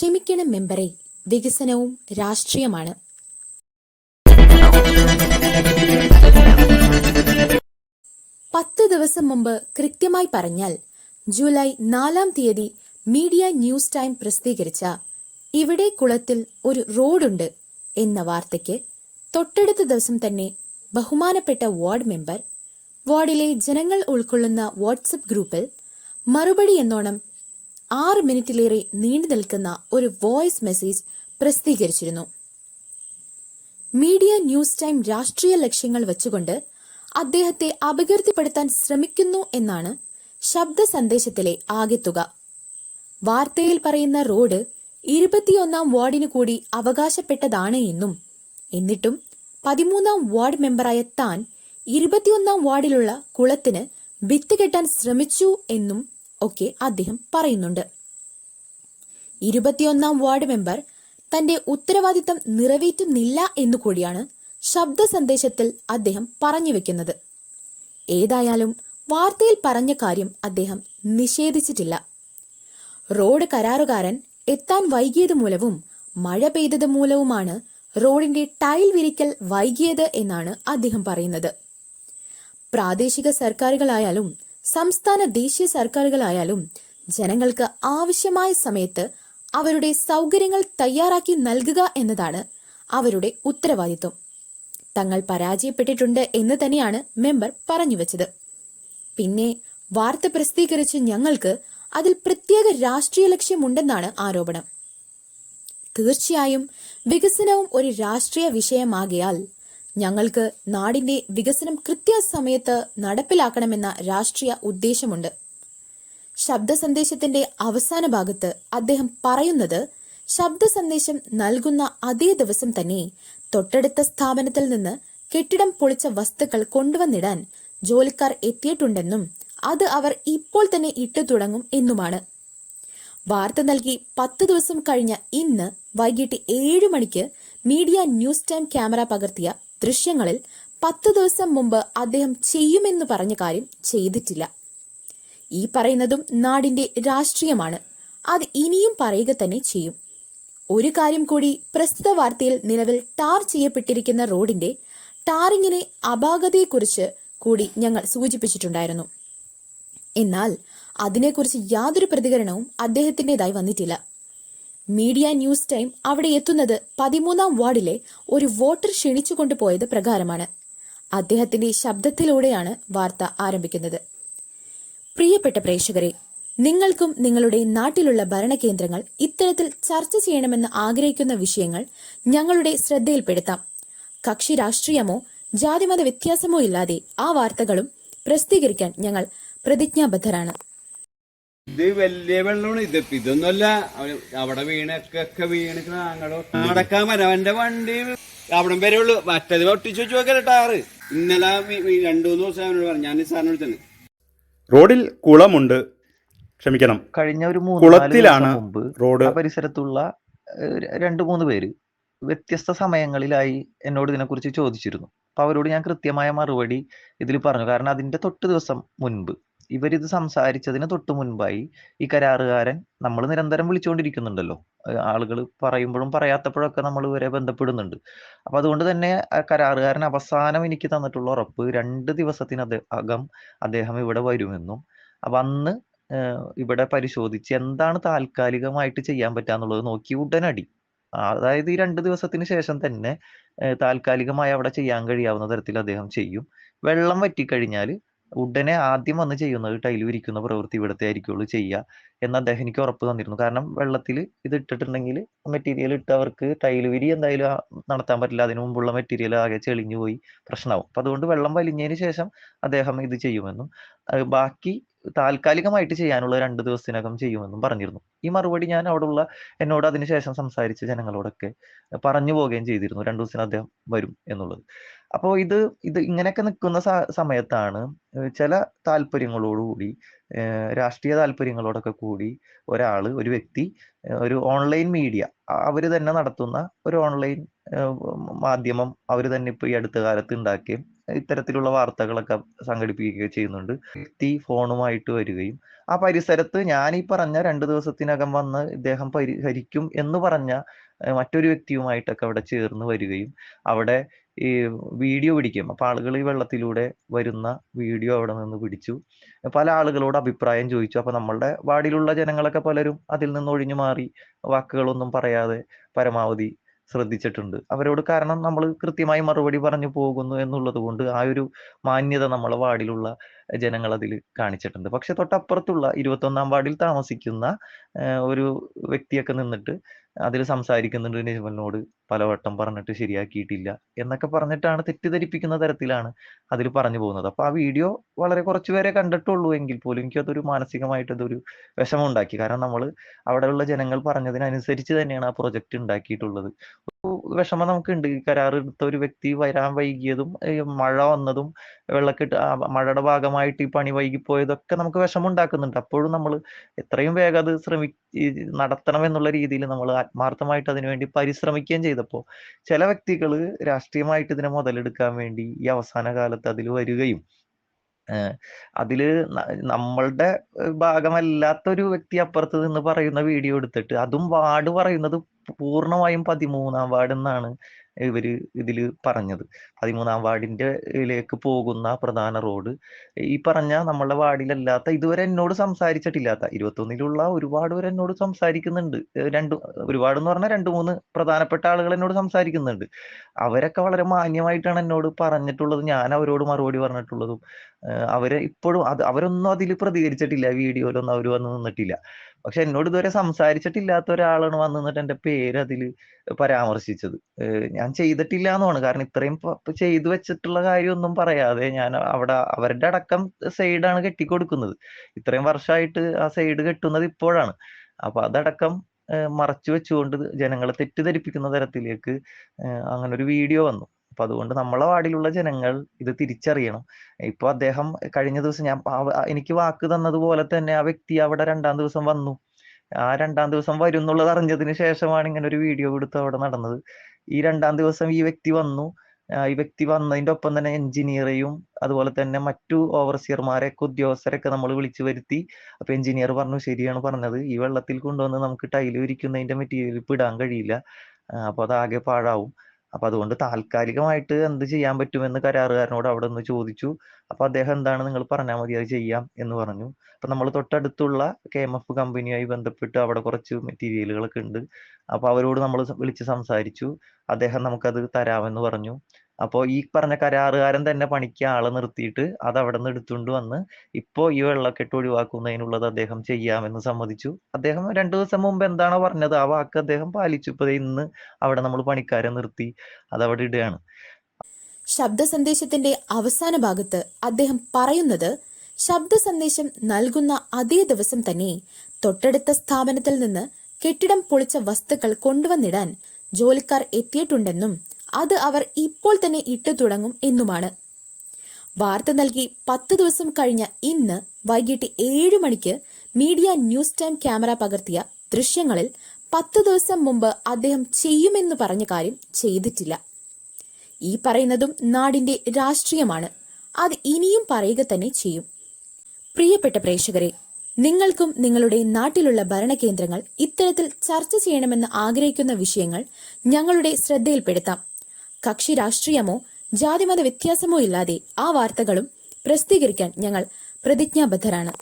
ക്ഷമിക്കണം മെമ്പറെ. വികസനവും രാഷ്ട്രീയമാണ്. പത്ത് ദിവസം മുമ്പ് കൃത്യമായി പറഞ്ഞാൽ ജൂലൈ നാലാം തീയതി മീഡിയ ന്യൂസ് ടൈം പ്രസിദ്ധീകരിച്ച ഇവിടെ കുളത്തിൽ ഒരു റോഡുണ്ട് എന്ന വാർത്തയ്ക്ക് തൊട്ടടുത്ത ദിവസം തന്നെ ബഹുമാനപ്പെട്ട വാർഡ് മെമ്പർ വാർഡിലെ ജനങ്ങൾ ഉൾക്കൊള്ളുന്ന വാട്സപ്പ് ഗ്രൂപ്പിൽ മറുപടി എന്നോണം ആറ് മിനിറ്റിലേറെ നീണ്ടു നിൽക്കുന്ന ഒരു വോയിസ് മെസ്സേജ് പ്രസിദ്ധീകരിച്ചിരുന്നു. മീഡിയ ന്യൂസ് ടൈം രാഷ്ട്രീയ ലക്ഷ്യങ്ങൾ വെച്ചുകൊണ്ട് അദ്ദേഹത്തെ അപകീർത്തിപ്പെടുത്താൻ ശ്രമിക്കുന്നു എന്നാണ് ശബ്ദ സന്ദേശത്തിലെ ആകെത്തുക വാർത്തയിൽ പറയുന്ന റോഡ് ഇരുപത്തിയൊന്നാം വാർഡിനു കൂടി അവകാശപ്പെട്ടതാണ് എന്നും എന്നിട്ടും പതിമൂന്നാം വാർഡ് മെമ്പറായ താൻ ഇരുപത്തിയൊന്നാം വാർഡിലുള്ള കുളത്തിന് ഭിത്തി കെട്ടാൻ ശ്രമിച്ചു എന്നും ഒക്കെ അദ്ദേഹം പറയുന്നുണ്ട്. ഇരുപത്തിയൊന്നാം വാർഡ് മെമ്പർ തന്റെ ഉത്തരവാദിത്തം നിറവേറ്റുന്നില്ല എന്നു കൂടിയാണ് ശബ്ദ സന്ദേശത്തിൽ അദ്ദേഹം പറഞ്ഞു വെക്കുന്നത്. ഏതായാലും വാർത്തയിൽ പറഞ്ഞ കാര്യം അദ്ദേഹം നിഷേധിച്ചിട്ടില്ല. റോഡ് കരാറുകാരൻ എത്താൻ വൈകിയത് മൂലവും മഴ പെയ്തത് മൂലവുമാണ് റോഡിന്റെ ടൈൽ വിരിക്കൽ വൈകിയത് എന്നാണ് അദ്ദേഹം പറയുന്നത്. പ്രാദേശിക സർക്കാരുകളായാലും സംസ്ഥാന ദേശീയ സർക്കാരുകളായാലും ജനങ്ങൾക്ക് ആവശ്യമായ സമയത്ത് അവരുടെ സൗകര്യങ്ങൾ തയ്യാറാക്കി നൽകുക എന്നതാണ് അവരുടെ ഉത്തരവാദിത്വം. തങ്ങൾ പരാജയപ്പെട്ടിട്ടുണ്ട് എന്ന് തന്നെയാണ് മെമ്പർ പറഞ്ഞു വെച്ചത്. പിന്നെ വാർത്ത പ്രസിദ്ധീകരിച്ച് ഞങ്ങൾക്ക് അതിൽ പ്രത്യേക രാഷ്ട്രീയ ലക്ഷ്യമുണ്ടെന്നാണ് ആരോപണം. തീർച്ചയായും വികസനവും ഒരു രാഷ്ട്രീയ വിഷയമാകയാൽ ഞങ്ങൾക്ക് നാടിന്റെ വികസനം കൃത്യസമയത്ത് നടപ്പിലാക്കണമെന്ന രാഷ്ട്രീയ ഉദ്ദേശമുണ്ട്. ശബ്ദ സന്ദേശത്തിന്റെ അവസാന ഭാഗത്ത് അദ്ദേഹം പറയുന്നത് ശബ്ദ സന്ദേശം നൽകുന്ന അതേ ദിവസം തന്നെ തൊട്ടടുത്ത സ്ഥാപനത്തിൽ നിന്ന് കെട്ടിടം പൊളിച്ച വസ്തുക്കൾ കൊണ്ടുവന്നിടാൻ ജോലിക്കാർ എത്തിയിട്ടുണ്ടെന്നും അത് അവർ ഇപ്പോൾ തന്നെ ഇട്ടു തുടങ്ങും എന്നുമാണ്. വാർത്ത നൽകി പത്ത് ദിവസം കഴിഞ്ഞ ഇന്ന് വൈകിട്ട് ഏഴ് മണിക്ക് മീഡിയ ന്യൂസ് ടൈം ക്യാമറ പകർത്തിയ ദൃശ്യങ്ങളിൽ പത്ത് ദിവസം മുമ്പ് അദ്ദേഹം ചെയ്യുമെന്ന് പറഞ്ഞ കാര്യം ചെയ്തിട്ടില്ല. ഈ പറയുന്നതും നാടിന്റെ രാഷ്ട്രീയമാണ്. അത് ഇനിയും പറയുക തന്നെ ചെയ്യും. ഒരു കാര്യം കൂടി പ്രസ്തുത വാർത്തയിൽ നിലവിൽ ടാർ ചെയ്യപ്പെട്ടിരിക്കുന്ന റോഡിന്റെ ടാറിങ്ങിനെ അപാകതയെക്കുറിച്ച് കൂടി ഞങ്ങൾ സൂചിപ്പിച്ചിട്ടുണ്ടായിരുന്നു. എന്നാൽ അതിനെക്കുറിച്ച് യാതൊരു പ്രതികരണവും അദ്ദേഹത്തിന്റെതായി വന്നിട്ടില്ല. മീഡിയ ന്യൂസ് ടൈം അവിടെ എത്തുന്നത് പതിമൂന്നാം വാർഡിലെ ഒരു വോട്ടർ ക്ഷണിച്ചു കൊണ്ടുപോയത് പ്രകാരമാണ്. അദ്ദേഹത്തിന്റെ ശബ്ദത്തിലൂടെയാണ് വാർത്ത ആരംഭിക്കുന്നത്. പ്രിയപ്പെട്ട പ്രേക്ഷകരെ നിങ്ങൾക്കും നിങ്ങളുടെ നാട്ടിലുള്ള ഭരണകേന്ദ്രങ്ങൾ ഇത്തരത്തിൽ ചർച്ച ചെയ്യണമെന്ന് ആഗ്രഹിക്കുന്ന വിഷയങ്ങൾ ഞങ്ങളുടെ ശ്രദ്ധയിൽപ്പെടുത്താം. കക്ഷി രാഷ്ട്രീയമോ ജാതിമത വ്യത്യാസമോ ഇല്ലാതെ ആ വാർത്തകളും പ്രസിദ്ധീകരിക്കാൻ ഞങ്ങൾ പ്രതിജ്ഞാബദ്ധരാണ്. ഇത് വലിയ വെള്ളമാണ്. ഇത് ഇതൊന്നുമല്ല. അവിടെ വീണൊക്കെ ഒക്കെ വീണ് നടക്കാൻ വരാം. എന്റെ വണ്ടി അവിടെ വരെ ഉള്ളു. മറ്റത് ഒട്ടിച്ചു വെച്ച് നോക്കല ടാറ് ഇന്നലെ രണ്ടു മൂന്ന് ദിവസം അവനോട് പറഞ്ഞു. ഞാൻ സാറിനോട് തന്നെ റോഡിൽ കുളമുണ്ട്. ക്ഷമിക്കണം. കഴിഞ്ഞ ഒരു മൂന്ന് നാല് കുളത്തിലാണ് മുമ്പ് റോഡ് പരിസരത്തുള്ള രണ്ട് മൂന്ന് പേര് വ്യത്യസ്ത സമയങ്ങളിലായി എന്നോട് ഇതിനെക്കുറിച്ച് ചോദിച്ചിരുന്നു. അപ്പൊ അവരോട് ഞാൻ കൃത്യമായ മറുപടി ഇതിൽ പറഞ്ഞു. കാരണം അതിന്റെ തൊട്ട് ദിവസം മുൻപ് ഇവരിത് സംസാരിച്ചതിന് തൊട്ട് മുൻപായി ഈ കരാറുകാരൻ നമ്മൾ നിരന്തരം വിളിച്ചുകൊണ്ടിരിക്കുന്നുണ്ടല്ലോ ആളുകൾ പറയുമ്പോഴും പറയാത്തപ്പോഴൊക്കെ നമ്മൾ ഇവരെ ബന്ധപ്പെടുന്നുണ്ട്. അപ്പൊ അതുകൊണ്ട് തന്നെ കരാറുകാരൻ അവസാനം എനിക്ക് തന്നിട്ടുള്ള ഉറപ്പ് രണ്ട് ദിവസത്തിനകം അദ്ദേഹം ഇവിടെ വരുമെന്നും അപ്പൊ അന്ന് ഇവിടെ പരിശോധിച്ച് എന്താണ് താൽക്കാലികമായിട്ട് ചെയ്യാൻ പറ്റാന്നുള്ളത് നോക്കി ഉടനടി. അതായത് ഈ രണ്ട് ദിവസത്തിന് ശേഷം തന്നെ താൽക്കാലികമായി അവിടെ ചെയ്യാൻ കഴിയാവുന്ന തരത്തിൽ അദ്ദേഹം ചെയ്യും. വെള്ളം വറ്റിക്കഴിഞ്ഞാൽ ഉടനെ ആദ്യം വന്ന് ചെയ്യുന്നത് ടൈൽ വിരിക്കുന്ന പ്രവൃത്തി ഇവിടുത്തെ ആയിരിക്കുള്ളൂ ചെയ്യുക എന്ന് അദ്ദേഹം എനിക്ക് ഉറപ്പ് തന്നിരുന്നു. കാരണം വെള്ളത്തിൽ ഇത് ഇട്ടിട്ടുണ്ടെങ്കിൽ മെറ്റീരിയൽ ഇട്ട് അവർക്ക് ടൈൽ വിരി എന്തായാലും നടത്താൻ പറ്റില്ല. അതിനു മുമ്പുള്ള മെറ്റീരിയൽ ആകെ ചെളിഞ്ഞു പോയി പ്രശ്നമാവും. അപ്പൊ അതുകൊണ്ട് വെള്ളം വലിഞ്ഞതിന് ശേഷം അദ്ദേഹം ഇത് ചെയ്യുമെന്നും. ബാക്കി താൽക്കാലികമായിട്ട് ചെയ്യാനുള്ള രണ്ട് ദിവസത്തിനകം ചെയ്യുമെന്നും പറഞ്ഞിരുന്നു. ഈ മറുപടി ഞാൻ അവിടെയുള്ള എന്നോട് അതിനുശേഷം സംസാരിച്ച ജനങ്ങളോടൊക്കെ പറഞ്ഞു പോവുകയും ചെയ്തിരുന്നു. രണ്ടു ദിവസത്തിന് അദ്ദേഹം വരും എന്നുള്ളത്. അപ്പോൾ ഇത് ഇത് ഇങ്ങനെയൊക്കെ നിൽക്കുന്ന സമയത്താണ് ചില താല്പര്യങ്ങളോടുകൂടി രാഷ്ട്രീയ താല്പര്യങ്ങളോടൊക്കെ കൂടി ഒരാൾ ഒരു വ്യക്തി ഒരു ഓൺലൈൻ മീഡിയ അവർ തന്നെ നടത്തുന്ന ഒരു ഓൺലൈൻ മാധ്യമം അവർ തന്നെ ഇപ്പോൾ ഈ അടുത്ത കാലത്ത് ഉണ്ടാക്കുകയും ഇത്തരത്തിലുള്ള വാർത്തകളൊക്കെ സംഘടിപ്പിക്കുകയൊക്കെ ചെയ്യുന്നുണ്ട്. വ്യക്തി ഫോണുമായിട്ട് വരികയും ആ പരിസരത്ത് ഞാൻ ഈ പറഞ്ഞ രണ്ട് ദിവസത്തിനകം വന്ന് ഇദ്ദേഹം പരിഹരിക്കും എന്ന് പറഞ്ഞ മറ്റൊരു വ്യക്തിയുമായിട്ടൊക്കെ അവിടെ ചേർന്ന് വരികയും അവിടെ ഈ വീഡിയോ പിടിക്കും. അപ്പൊ ആളുകൾ ഈ വെള്ളത്തിലൂടെ വരുന്ന വീഡിയോ അവിടെ നിന്ന് പിടിച്ചു. പല ആളുകളോട് അഭിപ്രായം ചോദിച്ചു. അപ്പൊ നമ്മളുടെ വാർഡിലുള്ള ജനങ്ങളൊക്കെ പലരും അതിൽ നിന്ന് ഒഴിഞ്ഞു മാറി വാക്കുകളൊന്നും പറയാതെ പരമാവധി ശ്രദ്ധിച്ചിട്ടുണ്ട്. അവരോട് കാരണം നമ്മൾ കൃത്യമായി മറുപടി പറഞ്ഞു പോകുന്നു എന്നുള്ളത് കൊണ്ട് ആ ഒരു മാന്യത നമ്മളെ വാർഡിലുള്ള ജനങ്ങൾ അതിൽ കാണിച്ചിട്ടുണ്ട്. പക്ഷെ തൊട്ടപ്പുറത്തുള്ള ഇരുപത്തൊന്നാം വാർഡിൽ താമസിക്കുന്ന ഒരു വ്യക്തിയൊക്കെ നിന്നിട്ട് അതിൽ സംസാരിക്കുന്നുണ്ട് നിജമലിനോട് പലവട്ടം പറഞ്ഞിട്ട് ശരിയാക്കിയിട്ടില്ല എന്നൊക്കെ പറഞ്ഞിട്ടാണ് തെറ്റിദ്ധരിപ്പിക്കുന്ന തരത്തിലാണ് അതിൽ പറഞ്ഞു പോകുന്നത്. അപ്പൊ ആ വീഡിയോ വളരെ കുറച്ചു പേരെ കണ്ടിട്ടുള്ളൂ എങ്കിൽ പോലും എനിക്കതൊരു മാനസികമായിട്ട് അതൊരു വിഷമം ഉണ്ടാക്കി. കാരണം നമ്മൾ അവിടെയുള്ള ജനങ്ങൾ പറഞ്ഞതിനനുസരിച്ച് തന്നെയാണ് ആ പ്രൊജക്ട് ഉണ്ടാക്കിയിട്ടുള്ളത്. വിഷമം നമുക്കുണ്ട്. കരാർ എടുത്ത ഒരു വ്യക്തി വരാൻ വൈകിയതും മഴ വന്നതും വെള്ളക്കെട്ട് മഴയുടെ ഭാഗമായിട്ട് ഈ പണി വൈകിപ്പോയതൊക്കെ നമുക്ക് വിഷമം ഉണ്ടാക്കുന്നുണ്ട് അപ്പോഴും നമ്മൾ എത്രയും വേഗം അത് ശ്രമി നടത്തണം എന്നുള്ള രീതിയിൽ നമ്മൾ ആത്മാർത്ഥമായിട്ട് അതിനുവേണ്ടി പരിശ്രമിക്കുകയും ചെയ്തപ്പോൾ ചില വ്യക്തികൾ രാഷ്ട്രീയമായിട്ട് ഇതിനെ മുതലെടുക്കാൻ വേണ്ടി ഈ അവസാന കാലത്ത് അതിൽ വരികയും അതിൽ നമ്മളുടെ ഭാഗമല്ലാത്ത ഒരു വ്യക്തി അപ്പുറത്ത് നിന്ന് പറയുന്ന വീഡിയോ എടുത്തിട്ട് അതും വാർഡ് പറയുന്നത് പൂർണമായും പതിമൂന്നാം വാർഡ് എന്നാണ് ഇവർ ഇതിൽ പറഞ്ഞത്. പതിമൂന്നാം വാർഡിന്റെ ലേക്ക് പോകുന്ന പ്രധാന റോഡ് ഈ പറഞ്ഞ നമ്മളുടെ വാർഡിലല്ലാത്ത ഇതുവരെ എന്നോട് സംസാരിച്ചിട്ടില്ലാത്ത ഇരുപത്തൊന്നിലുള്ള ഒരുപാട് പേര് എന്നോട് സംസാരിക്കുന്നുണ്ട്. രണ്ട് ഒരുപാട് എന്ന് പറഞ്ഞാൽ രണ്ട് മൂന്ന് പ്രധാനപ്പെട്ട ആളുകൾ എന്നോട് സംസാരിക്കുന്നുണ്ട്. അവരൊക്കെ വളരെ മാന്യമായിട്ടാണ് എന്നോട് പറഞ്ഞിട്ടുള്ളത്. ഞാൻ അവരോട് മറുപടി പറഞ്ഞിട്ടുള്ളതും അവരെ ഇപ്പോഴും അത് അവരൊന്നും അതിൽ പ്രതികരിച്ചിട്ടില്ല. വീഡിയോയിലൊന്നും അവർ വന്ന് നിന്നിട്ടില്ല. പക്ഷെ എന്നോട് ഇതുവരെ സംസാരിച്ചിട്ടില്ലാത്ത ഒരാളാണ് വന്നു നിന്നിട്ട് എന്റെ പേര് അതിൽ പരാമർശിച്ചത് ഞാൻ ചെയ്തിട്ടില്ല എന്നാണ് കാരണം ഇത്രയും ചെയ്തു വെച്ചിട്ടുള്ള കാര്യമൊന്നും പറയാതെ ഞാൻ അവിടെ അവരുടെ അടക്കം സൈഡാണ് കെട്ടിക്കൊടുക്കുന്നത്. ഇത്രയും വർഷമായിട്ട് ആ സൈഡ് കെട്ടുന്നത് ഇപ്പോഴാണ്. അപ്പൊ അതടക്കം മറച്ചു വെച്ചുകൊണ്ട് ജനങ്ങളെ തെറ്റിദ്ധരിപ്പിക്കുന്ന തരത്തിലേക്ക് അങ്ങനെ ഒരു വീഡിയോ വന്നു. അപ്പൊ അതുകൊണ്ട് നമ്മളെ വാർഡിലുള്ള ജനങ്ങൾ ഇത് തിരിച്ചറിയണം. ഇപ്പൊ അദ്ദേഹം കഴിഞ്ഞ ദിവസം ഞാൻ എനിക്ക് വാക്ക് തന്നതുപോലെ തന്നെ ആ വ്യക്തി അവിടെ രണ്ടാം ദിവസം വന്നു. ആ രണ്ടാം ദിവസം വരും എന്നുള്ളത് അറിഞ്ഞതിന് ശേഷമാണ് ഇങ്ങനെ ഒരു വീഡിയോ എടുത്ത് അവിടെ നടന്നത്. ഈ രണ്ടാം ദിവസം ഈ വ്യക്തി വന്നു. ഈ വ്യക്തി വന്നതിന്റെ ഒപ്പം തന്നെ എഞ്ചിനീയറെയും അതുപോലെ തന്നെ മറ്റു ഓവർസിയർമാരെയൊക്കെ ഉദ്യോഗസ്ഥരൊക്കെ നമ്മൾ വിളിച്ചു വരുത്തി. അപ്പൊ എഞ്ചിനീയർ പറഞ്ഞു ശരിയാണ് പറഞ്ഞത്. ഈ വെള്ളത്തിൽ കൊണ്ടുവന്ന് നമുക്ക് ടൈൽ വിരിക്കുന്നതിന്റെ മെറ്റീരിയൽ ഇടാൻ കഴിയില്ല. അപ്പൊ അത് ആകെ പാഴാവും. അപ്പൊ അതുകൊണ്ട് താൽക്കാലികമായിട്ട് എന്ത് ചെയ്യാൻ പറ്റുമെന്ന് കരാറുകാരനോട് അവിടെ നിന്ന് ചോദിച്ചു. അപ്പൊ അദ്ദേഹം എന്താണ് നിങ്ങൾ പറഞ്ഞാൽ മതി അത് ചെയ്യാം എന്ന് പറഞ്ഞു. അപ്പൊ നമ്മൾ തൊട്ടടുത്തുള്ള കെ എം എഫ് കമ്പനിയുമായി ബന്ധപ്പെട്ട് അവിടെ കുറച്ച് മെറ്റീരിയലുകളൊക്കെ ഉണ്ട്. അപ്പൊ അവരോട് നമ്മൾ വിളിച്ച് സംസാരിച്ചു. അദ്ദേഹം നമുക്കത് തരാമെന്ന് പറഞ്ഞു. അപ്പോൾ ഈ പറഞ്ഞ കരാറുകാരൻ തന്നെ പണിക്ക് ആളെ നിർത്തിയിട്ട് അത് അവിടെ നിന്ന് എടുത്തുകൊണ്ട് വന്ന് ഇപ്പോ ഈ വെള്ളക്കെട്ട് ഒഴിവാക്കുന്നതിനുള്ളത് അദ്ദേഹം ചെയ്യാമെന്ന് സമ്മതിച്ചു. അദ്ദേഹം രണ്ടു ദിവസം മുമ്പ് എന്താണോ പറഞ്ഞത് ആ വാക്ക് അദ്ദേഹം പാലിച്ചു. ഇപ്പൊ ഇന്ന് അവിടെ നമ്മൾ പണിക്കാരെ നിർത്തി അത് അവിടെ ഇടുകയാണ്. ശബ്ദ സന്ദേശത്തിന്റെ അവസാന ഭാഗത്ത് അദ്ദേഹം പറയുന്നത് ശബ്ദ സന്ദേശം നൽകുന്ന അതേ ദിവസം തന്നെ തൊട്ടടുത്ത സ്ഥാപനത്തിൽ നിന്ന് കെട്ടിടം പൊളിച്ച വസ്തുക്കൾ കൊണ്ടുവന്നിടാൻ ജോലിക്കാർ എത്തിയിട്ടുണ്ടെന്നും അത് അവർ ഇപ്പോൾ തന്നെ ഇട്ടു തുടങ്ങും എന്നുമാണ്. വാർത്ത നൽകി പത്ത് ദിവസം കഴിഞ്ഞ ഇന്ന് വൈകിട്ട് ഏഴ് മണിക്ക് മീഡിയ ന്യൂസ് ടൈം ക്യാമറ പകർത്തിയ ദൃശ്യങ്ങളിൽ പത്ത് ദിവസം മുമ്പ് അദ്ദേഹം ചെയ്യുമെന്ന് പറഞ്ഞ കാര്യം ചെയ്തിട്ടില്ല. ഈ പറയുന്നതും നാടിന്റെ രാഷ്ട്രീയമാണ്. അത് ഇനിയും പറയുക തന്നെ ചെയ്യും. പ്രിയപ്പെട്ട പ്രേക്ഷകരെ നിങ്ങൾക്കും നിങ്ങളുടെ നാട്ടിലുള്ള ഭരണകേന്ദ്രങ്ങൾ ഇത്തരത്തിൽ ചർച്ച ചെയ്യണമെന്ന് ആഗ്രഹിക്കുന്ന വിഷയങ്ങൾ ഞങ്ങളുടെ ശ്രദ്ധയിൽപ്പെടുത്താം. കക്ഷി രാഷ്ട്രീയമോ ജാതിമത വ്യത്യാസമോ ഇല്ലാതെ ആ വാർത്തകളും പ്രസിദ്ധീകരിക്കാൻ ഞങ്ങൾ പ്രതിജ്ഞാബദ്ധരാണ്